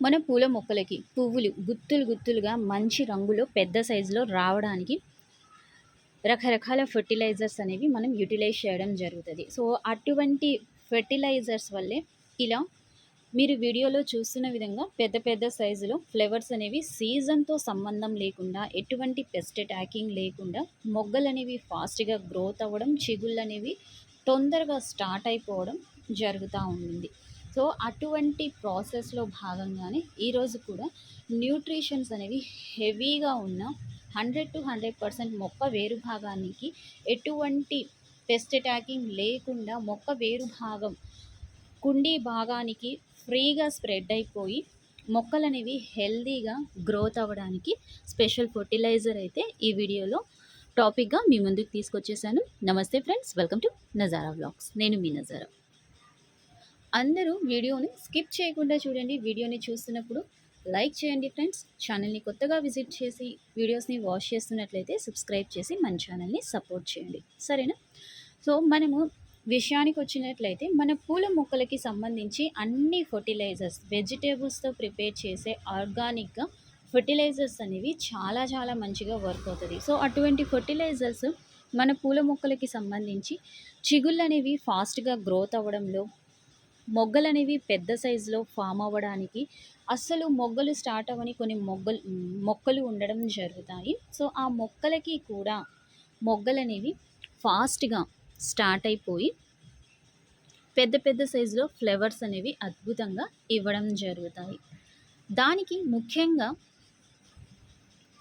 మన పూల మొక్కలకి పువ్వులు గుత్తులు గుత్తులుగా మంచి రంగులో పెద్ద సైజులో రావడానికి రకరకాల ఫెర్టిలైజర్స్ అనేవి మనం యూటిలైజ్ చేయడం జరుగుతుంది. సో అటువంటి ఫెర్టిలైజర్స్ వల్లే ఇలా మీరు వీడియోలో చూస్తున్న విధంగా పెద్ద పెద్ద సైజులో ఫ్లేవర్స్ అనేవి సీజన్తో సంబంధం లేకుండా ఎటువంటి పెస్ట్ అటాకింగ్ లేకుండా మొగ్గలు అనేవి ఫాస్ట్గా గ్రోత్ అవ్వడం చిగుళ్ళు అనేవి తొందరగా స్టార్ట్ అయిపోవడం జరుగుతూ ఉంటుంది సో అటువంటి ప్రాసెస్లో భాగంగానే ఈరోజు కూడా న్యూట్రిషన్స్ అనేవి హెవీగా ఉన్న హండ్రెడ్ టు హండ్రెడ్ పర్సెంట్ మొక్క వేరు భాగానికి ఎటువంటి పెస్ట్ అటాకింగ్ లేకుండా మొక్క వేరు భాగం కుండీ భాగానికి ఫ్రీగా స్ప్రెడ్ అయిపోయి మొక్కలు అనేవి హెల్దీగా గ్రోత్ అవ్వడానికి స్పెషల్ ఫర్టిలైజర్ అయితే ఈ వీడియోలో టాపిక్గా మీ ముందుకు తీసుకొచ్చేసాను. నమస్తే friends welcome to Nazara vlogs. నేను మీ నజారా. అందరూ వీడియోని స్కిప్ చేయకుండా చూడండి. వీడియోని చూస్తున్నప్పుడు లైక్ చేయండి ఫ్రెండ్స్. ఛానల్ని కొత్తగా విజిట్ చేసి వీడియోస్ని వాచ్ చేస్తున్నట్లయితే సబ్స్క్రైబ్ చేసి మన ఛానల్ని సపోర్ట్ చేయండి. సరేనా? సో మనము విషయానికి వచ్చినట్లయితే మన పూల మొక్కలకి సంబంధించి అన్ని ఫర్టిలైజర్స్ వెజిటేబుల్స్తో ప్రిపేర్ చేసే ఆర్గానిక్గా ఫర్టిలైజర్స్ అనేవి చాలా చాలా మంచిగా వర్క్ అవుతుంది. సో అటువంటి ఫర్టిలైజర్స్ మన పూల మొక్కలకి సంబంధించి చిగుళ్ళు అనేవి ఫాస్ట్గా గ్రోత్ అవ్వడంలో మొగ్గలు అనేవి పెద్ద సైజులో ఫామ్ అవ్వడానికి అస్సలు మొగ్గలు స్టార్ట్ అవ్వని కొన్ని మొగ్గలు మొక్కలు ఉండడం జరుగుతాయి. సో ఆ మొక్కలకి కూడా మొగ్గలు అనేవి ఫాస్ట్గా స్టార్ట్ అయిపోయి పెద్ద పెద్ద సైజులో ఫ్లవర్స్ అనేవి అద్భుతంగా ఇవ్వడం జరుగుతాయి. దానికి ముఖ్యంగా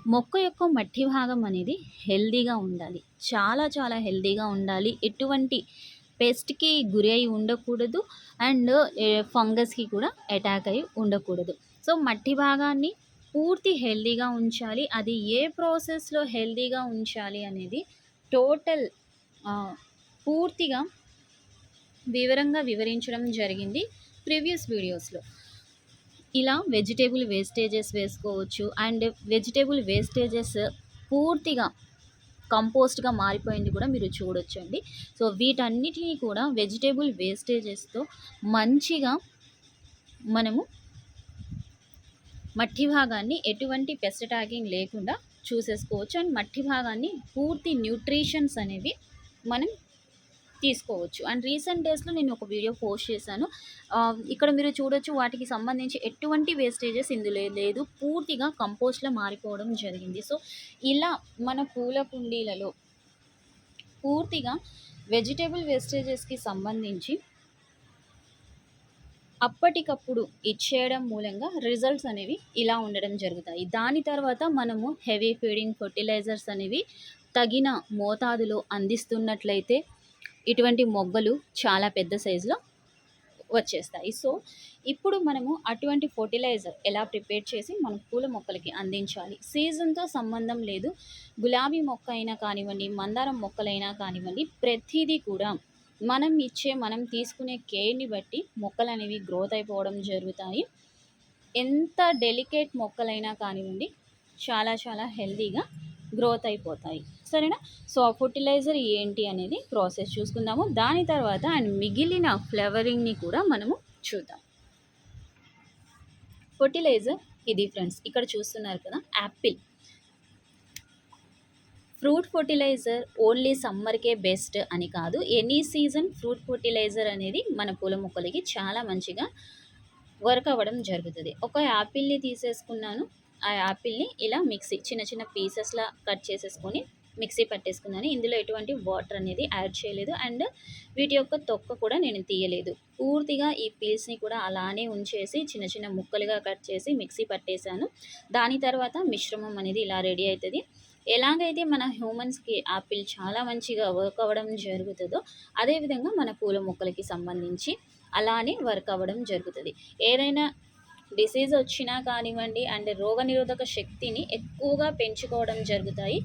మొక్క యొక్క మట్టి భాగం అనేది హెల్దీగా ఉండాలి. చాలా చాలా హెల్దీగా ఉండాలి. ఎటువంటి పెస్ట్కి గురి అయి ఉండకూడదు అండ్ ఫంగస్కి కూడా అటాక్ అయి ఉండకూడదు. సో మట్టి భాగాన్ని పూర్తి హెల్దీగా ఉంచాలి. అది ఏ ప్రాసెస్లో హెల్దీగా ఉంచాలి అనేది టోటల్ పూర్తిగా వివరంగా వివరించడం జరిగింది ప్రీవియస్ వీడియోస్లో. ఇలా వెజిటేబుల్ వేస్టేజెస్ వేసుకోవచ్చు అండ్ వెజిటేబుల్ వేస్టేజెస్ పూర్తిగా కంపోస్ట్గా మారిపోయింది కూడా మీరు చూడొచ్చండి. సో వీటన్నిటినీ కూడా వెజిటేబుల్ వేస్టేజెస్తో మంచిగా మనము మట్టి భాగాన్ని ఎటువంటి పెస్ట్ ట్యాగింగ్ లేకుండా చూసేసుకోవచ్చు. అండ్ మట్టి భాగాన్ని పూర్తి న్యూట్రిషన్స్ అనేవి మనం తీసుకోవచ్చు. అండ్ రీసెంట్ డేస్లో నేను ఒక వీడియో పోస్ట్ చేశాను. ఇక్కడ మీరు చూడొచ్చు వాటికి సంబంధించి ఎటువంటి వేస్టేజెస్ ఇందులో లేదు. పూర్తిగా కంపోస్ట్లో మారిపోవడం జరిగింది. సో ఇలా మన పూల కుండీలలో పూర్తిగా వెజిటేబుల్ వేస్టేజెస్కి సంబంధించి అప్పటికప్పుడు ఇచ్చేయడం మూలంగా రిజల్ట్స్ అనేవి ఇలా ఉండడం జరుగుతాయి. దాని తర్వాత మనము హెవీ ఫీడింగ్ ఫర్టిలైజర్స్ అనేవి తగిన మోతాదులో అందిస్తున్నట్లయితే ఇటువంటి మొగ్గలు చాలా పెద్ద సైజులో వచ్చేస్తాయి. సో ఇప్పుడు మనము అటువంటి ఫర్టిలైజర్ ఎలా ప్రిపేర్ చేసి మనం పూల మొక్కలకి అందించాలి? సీజన్తో సంబంధం లేదు. గులాబీ మొక్క అయినా కానివ్వండి మందారం మొక్కలైనా కానివ్వండి ప్రతిదీ కూడా మనం ఇచ్చే మనం తీసుకునే కేర్ని బట్టి మొక్కలు అనేవి గ్రోత్ అయిపోవడం జరుగుతాయి. ఎంత డెలికేట్ మొక్కలైనా కానివ్వండి చాలా చాలా హెల్తీగా గ్రోత్ అయిపోతాయి. సరేనా? సో ఆ ఫర్టిలైజర్ ఏంటి అనేది ప్రాసెస్ చూసుకుందాము. దాని తర్వాత అండ్ మిగిలిన ఫ్లవరింగ్ని కూడా మనము చూద్దాం. ఫర్టిలైజర్ ఇది ఫ్రెండ్స్ ఇక్కడ చూస్తున్నారు కదా యాపిల్. ఫ్రూట్ ఫర్టిలైజర్ ఓన్లీ సమ్మర్కే బెస్ట్ అని కాదు. ఎనీ సీజన్ ఫ్రూట్ ఫర్టిలైజర్ అనేది మన పూల మొక్కలకి చాలా మంచిగా వర్క్ అవ్వడం జరుగుతుంది. ఒక యాపిల్ని తీసేసుకున్నాను. ఆ యాపిల్ని ఇలా మిక్సీ చిన్న చిన్న పీసెస్లా కట్ చేసేసుకొని మిక్సీ పట్టేసుకున్నాను ఇందులో ఎటువంటి వాటర్ అనేది యాడ్ చేయలేదు. అండ్ వీటి యొక్క తొక్క కూడా నేను తీయలేదు. పూర్తిగా ఈ పీల్స్ని కూడా అలానే ఉంచేసి చిన్న చిన్న ముక్కలుగా కట్ చేసి మిక్సీ పట్టేశాను. దాని తర్వాత మిశ్రమం అనేది ఇలా రెడీ అవుతుంది. ఎలాగైతే మన హ్యూమన్స్కి ఆపిల్ చాలా మంచిగా వర్క్ అవ్వడం జరుగుతుందో అదేవిధంగా మన పూల మొక్కలకి సంబంధించి అలానే వర్క్ అవ్వడం జరుగుతుంది. ఏదైనా డిసీజ్ వచ్చినా కానివ్వండి అండ్ రోగనిరోధక శక్తిని ఎక్కువగా పెంచుకోవడం జరుగుతాయి.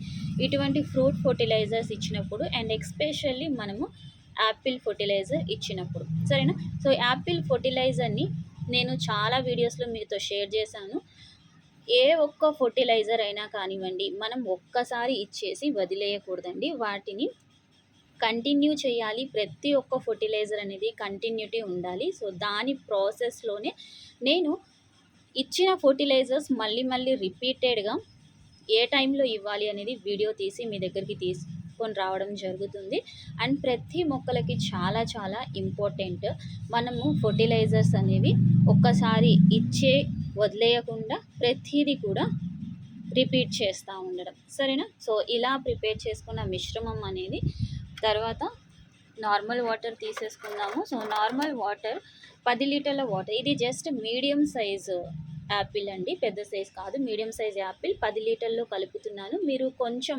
ఇటువంటి ఫ్రూట్ ఫర్టిలైజర్స్ ఇచ్చినప్పుడు అండ్ ఎక్స్పెషల్లీ మనము యాపిల్ ఫర్టిలైజర్ ఇచ్చినప్పుడు. సరేనా? సో యాపిల్ ఫర్టిలైజర్ని నేను చాలా వీడియోస్లో మీతో షేర్ చేశాను. ఏ ఒక్క ఫర్టిలైజర్ అయినా కానివ్వండి మనం ఒక్కసారి ఇచ్చేసి వదిలేయకూడదండి. వాటిని కంటిన్యూ చేయాలి. ప్రతి ఒక్క ఫర్టిలైజర్ అనేది కంటిన్యూటీ ఉండాలి. సో దాని ప్రాసెస్లోనే నేను ఇచ్చిన ఫర్టిలైజర్స్ మళ్ళీ మళ్ళీ రిపీటెడ్గా ఏ టైంలో ఇవ్వాలి అనేది వీడియో తీసి మీ దగ్గరికి తీసుకొని రావడం జరుగుతుంది. అండ్ ప్రతి మొక్కలకి చాలా చాలా ఇంపార్టెంట్ మనము ఫర్టిలైజర్స్ అనేవి ఒక్కసారి ఇచ్చే వదిలేయకుండా ప్రతిదీ కూడా రిపీట్ చేస్తూ ఉండడం. సరేనా? సో ఇలా ప్రిపేర్ చేసుకున్న మిశ్రమం అనేది తర్వాత నార్మల్ వాటర్ తీసేసుకుందాము. సో నార్మల్ వాటర్ పది లీటర్ల వాటర్. ఇది జస్ట్ మీడియం సైజు యాపిల్ అండి. పెద్ద సైజ్ కాదు మీడియం సైజ్ యాపిల్. పది లీటర్లో కలుపుతున్నాను. మీరు కొంచెం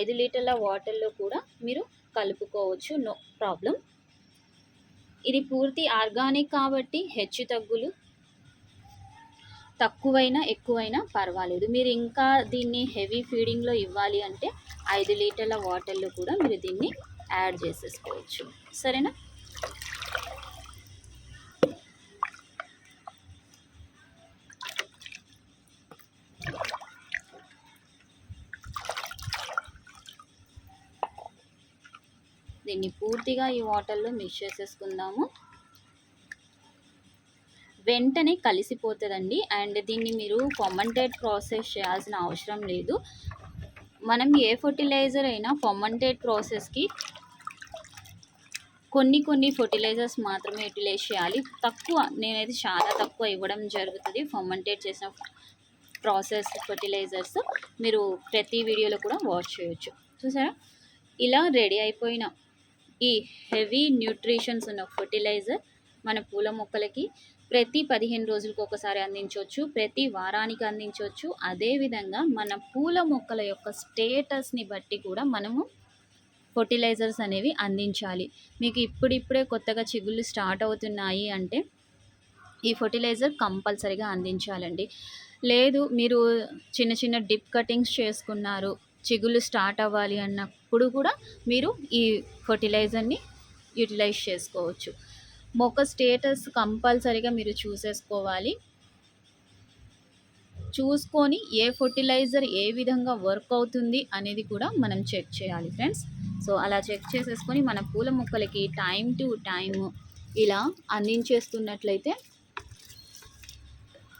ఐదు లీటర్ల వాటర్లో కూడా మీరు కలుపుకోవచ్చు. No problem. ఇది పూర్తి ఆర్గానిక్ కాబట్టి హెచ్చు తగ్గులు తక్కువైనా ఎక్కువైనా పర్వాలేదు. మీరు ఇంకా దీన్ని హెవీ ఫీడింగ్లో ఇవ్వాలి అంటే ఐదు లీటర్ల వాటర్లో కూడా మీరు దీన్ని యాడ్ చేసేసుకోవచ్చు. సరేనా? దీన్ని పూర్తిగా ఈ వాటర్లో మిక్స్ చేసేసుకుందాము. వెంటనే కలిసిపోతుందండి. అండ్ దీన్ని మీరు ఫర్మంటేట్ ప్రాసెస్ చేయాల్సిన అవసరం లేదు. మనం ఏ ఫర్టిలైజర్ అయినా ఫర్మంటేట్ ప్రాసెస్కి కొన్ని కొన్ని ఫర్టిలైజర్స్ మాత్రమే యూటిలైజ్ చేయాలి. తక్కువ నేనైతే చాలా తక్కువ ఇవ్వడం జరుగుతుంది. ఫర్మంటేట్ చేసిన ప్రాసెస్ ఫర్టిలైజర్స్ మీరు ప్రతి వీడియోలో కూడా వాచ్ చేయొచ్చు. చూసారా? ఇలా రెడీ అయిపోయిన ఈ హెవీ న్యూట్రిషన్స్ ఉన్న ఫర్టిలైజర్ మన పూల మొక్కలకి ప్రతి పదిహేను రోజులకు ఒకసారి అందించవచ్చు. ప్రతి వారానికి అందించవచ్చు. అదేవిధంగా మన పూల మొక్కల యొక్క స్టేటస్ని బట్టి కూడా మనము ఫర్టిలైజర్స్ అనేవి అందించాలి. మీకు ఇప్పుడిప్పుడే కొత్తగా చిగుళ్ళు స్టార్ట్ అవుతున్నాయి అంటే ఈ ఫర్టిలైజర్ కంపల్సరీగా అందించాలండి. లేదు మీరు చిన్న చిన్న డిప్ కటింగ్స్ చేసుకున్నారు చిగుళ్ళు స్టార్ట్ అవ్వాలి అన్నప్పుడు కూడా మీరు ఈ ఫర్టిలైజర్ని యూటిలైజ్ చేసుకోవచ్చు. మొక్క స్టేటస్ కంపల్సరీగా మీరు చూసేసుకోవాలి. చూసుకొని ఏ ఫర్టిలైజర్ ఏ విధంగా వర్క్ అవుతుంది అనేది కూడా మనం చెక్ చేయాలి ఫ్రెండ్స్. సో అలా చెక్ చేసేసుకొని మన పూల మొక్కలకి టైం టు టైం ఇలా అందించేస్తున్నట్లయితే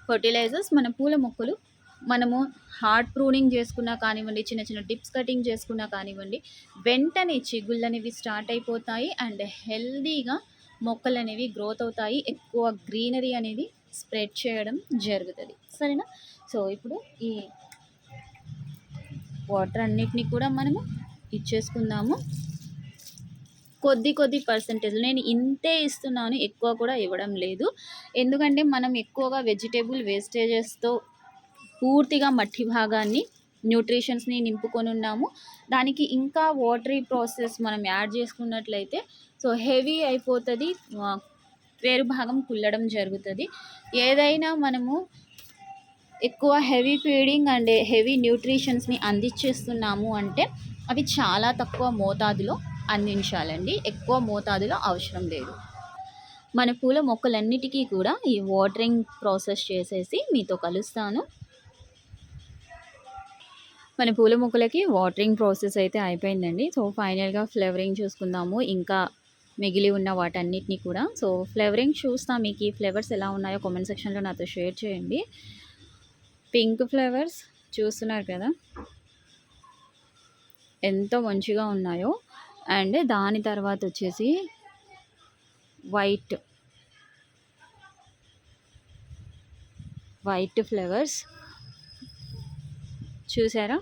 ఫర్టిలైజర్స్ మన పూల మొక్కలు మనము హార్డ్ ప్రూనింగ్ చేసుకున్నా కానివ్వండి చిన్న చిన్న టిప్స్ కటింగ్ చేసుకున్నా కానివ్వండి వెంటనే చిగుళ్ళు అనేవి స్టార్ట్ అయిపోతాయి అండ్ హెల్దీగా మొక్కలు అనేవి గ్రోత్ అవుతాయి. ఎక్కువ గ్రీనరీ అనేది స్ప్రెడ్ చేయడం జరుగుతుంది. సరేనా? సో ఇప్పుడు ఈ వాటర్ అన్నిటినీ కూడా మనము ఇచ్చేసుకుందాము. కొద్ది కొద్ది పర్సంటేజ్ నేను ఇంతే ఇస్తున్నాను ఎక్కువ కూడా ఇవ్వడం లేదు. ఎందుకంటే మనం ఎక్కువగా వెజిటేబుల్ వేస్టేజెస్తో పూర్తిగా మట్టి భాగాన్ని న్యూట్రిషన్స్ని నింపుకొని ఉన్నాము. దానికి ఇంకా వాటరీ ప్రాసెస్ మనం యాడ్ చేసుకున్నట్లయితే సో హెవీ అయిపోతుంది వేరు భాగం కుల్లడం జరుగుతుంది. ఏదైనా మనము ఎక్కువ హెవీ ఫీడింగ్ అండ్ హెవీ న్యూట్రిషన్స్ని అందించేస్తున్నాము అంటే అవి చాలా తక్కువ మోతాదులో అందించాలండి. ఎక్కువ మోతాదులో అవసరం లేదు. మన పూల మొక్కలన్నిటికీ కూడా ఈ వాటరింగ్ ప్రాసెస్ చేసేసి మీతో కలుస్తాను. మన పూల మొక్కలకి వాటరింగ్ ప్రాసెస్ అయితే అయిపోయిందండి. సో ఫైనల్గా ఫ్లేవరింగ్ చూసుకుందాము. ఇంకా మిగిలి ఉన్న వాటన్నిటిని కూడా. సో ఫ్లేవరింగ్ చూస్తా మీకు ఈ ఫ్లేవర్స్ ఎలా ఉన్నాయో కామెంట్ సెక్షన్లో నాతో షేర్ చేయండి. పింక్ ఫ్లేవర్స్ చూస్తున్నారు కదా. ఎంతో మంచిగా ఉన్నాయో. అండ్ దాని తర్వాత వచ్చేసి వైట్. White flavours. చూసారా?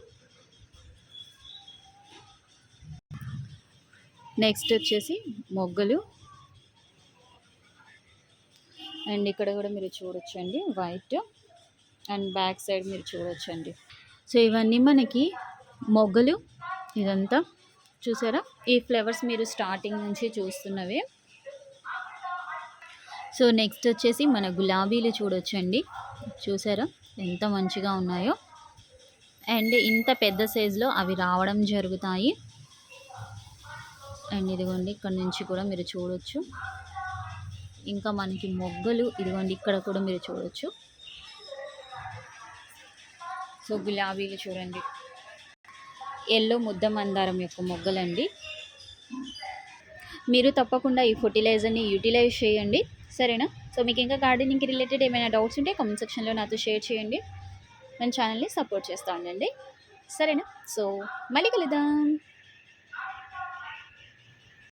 నెక్స్ట్ వచ్చేసి మొగ్గలు. అండ్ ఇక్కడ కూడా మీరు చూడొచ్చండి. వైట్. అండ్ బ్యాక్ సైడ్ మీరు చూడొచ్చండి. సో ఇవన్నీ మనకి మొగ్గలు ఇదంతా చూసారా? ఈ ఫ్లవర్స్ మీరు స్టార్టింగ్ నుంచి చూస్తున్నవే. సో నెక్స్ట్ వచ్చేసి మన గులాబీలు చూడొచ్చండి. చూసారా? ఎంత మంచిగా ఉన్నాయో. అండ్ ఇంత పెద్ద సైజులో అవి రావడం జరుగుతాయి. అండ్ ఇదిగోండి ఇక్కడ నుంచి కూడా మీరు చూడొచ్చు. ఇంకా మనకి మొగ్గలు ఇదిగోండి ఇక్కడ కూడా మీరు చూడొచ్చు. సో గులాబీలు చూడండి. ఎల్లో ముద్ద మందారం యొక్క మొగ్గలండి. మీరు తప్పకుండా ఈ ఫర్టిలైజర్ని యూటిలైజ్ చేయండి. సరేనా? సో మీకు ఇంకా గార్డెనింగ్కి రిలేటెడ్ ఏమైనా డౌట్స్ ఉంటే కామెంట్ సెక్షన్లో నాతో షేర్ చేయండి. మన ఛానల్ని సపోర్ట్ చేస్తూ ఉండండి. సరేనా? సో మళ్ళీ కలుద్దాం.